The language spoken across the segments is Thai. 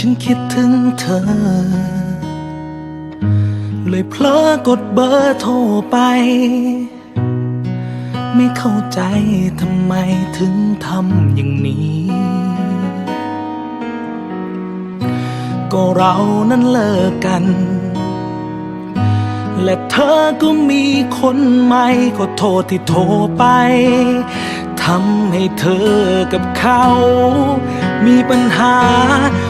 ฉันคิดถึงเธอ เลยเพลอกดเบอร์โทรไป ไม่เข้าใจทำไมถึงทำอย่างนี้ ก็เรานั้นเลิกกัน และเธอก็มีคนใหม่ขอโทษที่โทรไปทำให้เธอกับเขา มีปัญหา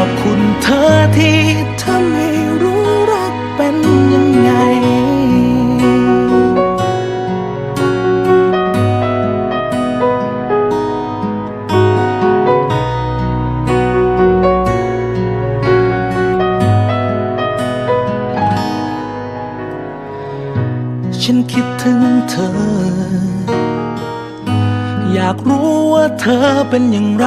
อบคุณเธอที่ทำให้รู้รักเป็นยังไง ฉันคิดถึงเธอ อยากรู้ว่าเธอเป็นอย่างไร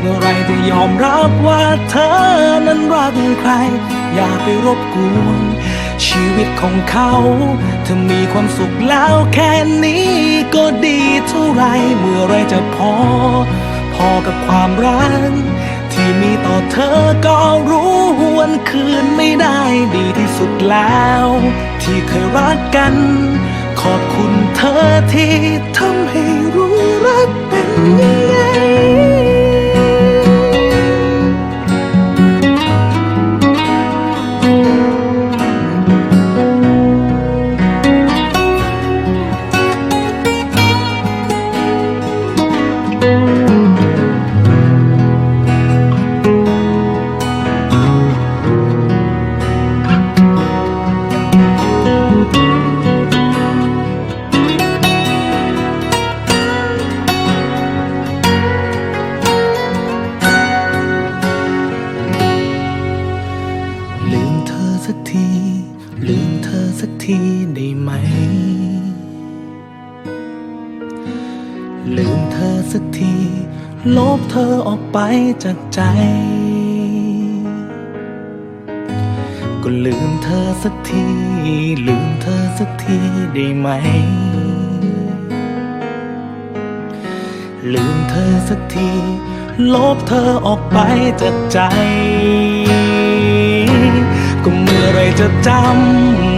เมื่อไรจะยอมรับว่าเธอนั้นรักใคร อย่าไปรบกวน ชีวิตของเขาเธอมีความสุขแล้วแค่นี้ก็ดีเท่าไร เมื่อไรจะพอ พอกับความรักที่มีต่อเธอก็รู้วันคืนไม่ได้ดีที่สุดแล้ว ที่เคยรักกัน ขอบคุณเธอที่ ทีได้ไหม ลืมเธอสักที ลบเธอออกไปจากใจ ก็ลืมเธอสักที ลืมเธอสักทีได้ไหม ลืมเธอสักที ลบเธอออกไปจากใจ ก็เมื่อไรจะจำ